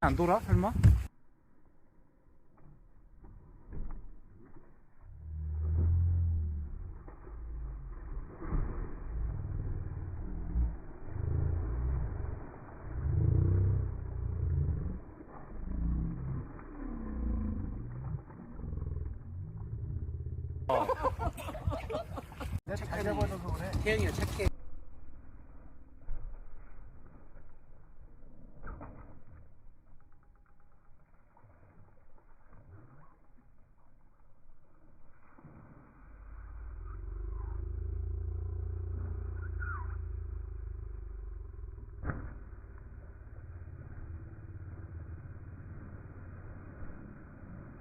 안 돌아 설마? 잘 잡아줘서 그래. 태영이가 착해.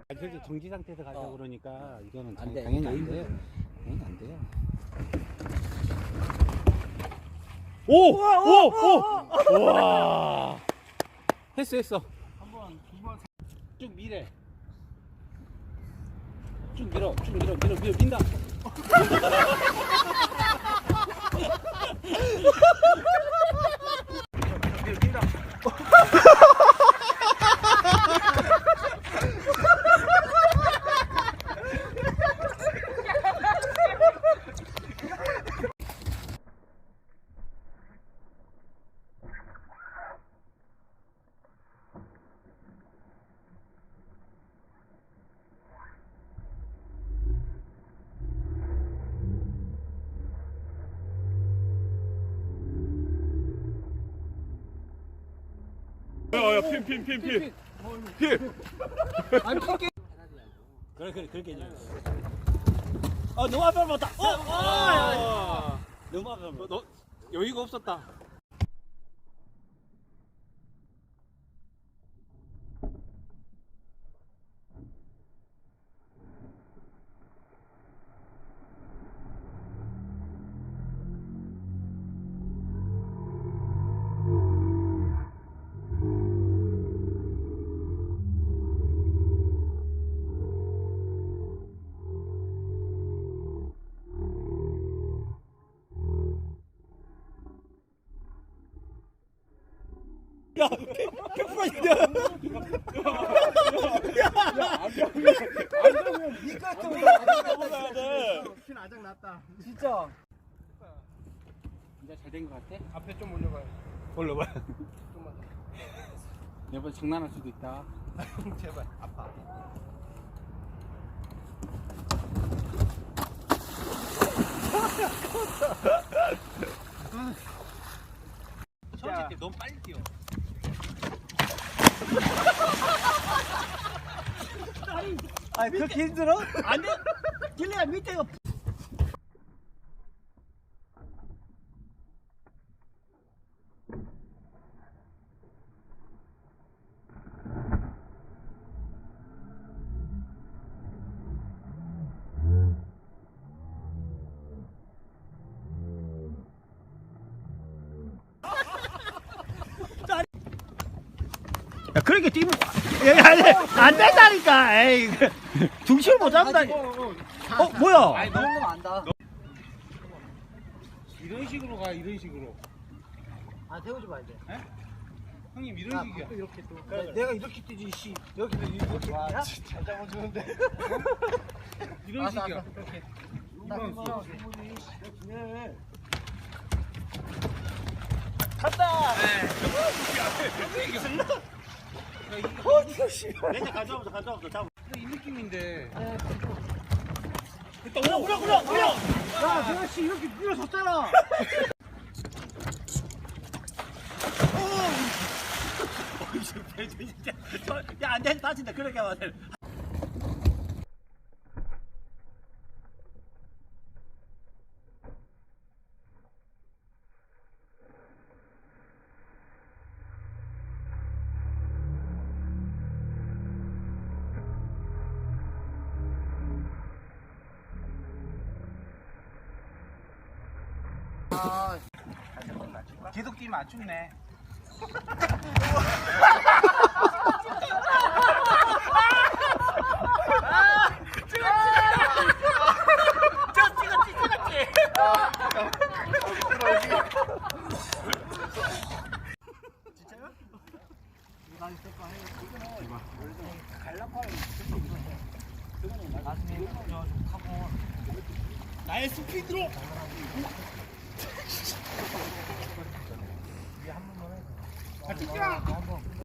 아, 그렇게 정지 상태에서 가려고 어. 그러니까 이거는 안 돼. 당연히 안. 돼요. 당연히 안 돼요. 오! 오! 오! 와! 했어 했어. 한 번 두 번 쭉 미래. 쭉 밀어. 쭉 밀어. 밀어. 밀어. 민다. 야야 핀 핀 핀 핀 핀. 아니 핑계. 그래 그래 그렇게 해줘. 어 너무 앞에 봤다. 어! 어! 너무 앞에 봤다. 너 여유가 없었다. 올라가야 돼. 핀 아작 났다. 진짜. 진짜 잘된 것 같아? 앞에 좀 올려봐요. 올려봐. 좀만 여보 장난할 수도 있다. 더. 제발. 아파. 처음 때 너무 빨리 뛰어. 아 그렇게 힘들어? 안 돼. 길리가 밑에가 야, 그렇게 뛰면 안 된다니까. 에이, 그, 중심을 못 잡는다. 어, 뭐야? 아니 너무 안다. 이런 식으로 가 이런 식으로. 아, 태우지 마 이제. 형님 이런 식이야. 이렇게 또. 내가 이렇게 뛰지, 씨. 여기도 이렇게 와, 잘 잡아주는데. 이런 식이야. 이렇게. 나 그만. 식이야. 네. 간다. 어, 씨. 내가 가져와보자 가져와보자 잡아. 이 느낌인데. 일단 올라, 올라, 올라, 올라. 야, 내가 씨 이렇게 밀어줬잖아. 야, 안 돼, 다친다. 그렇게 하면 안 돼. 아, 기독띠 맞춥네. 나의 스피드로 아, 찍자.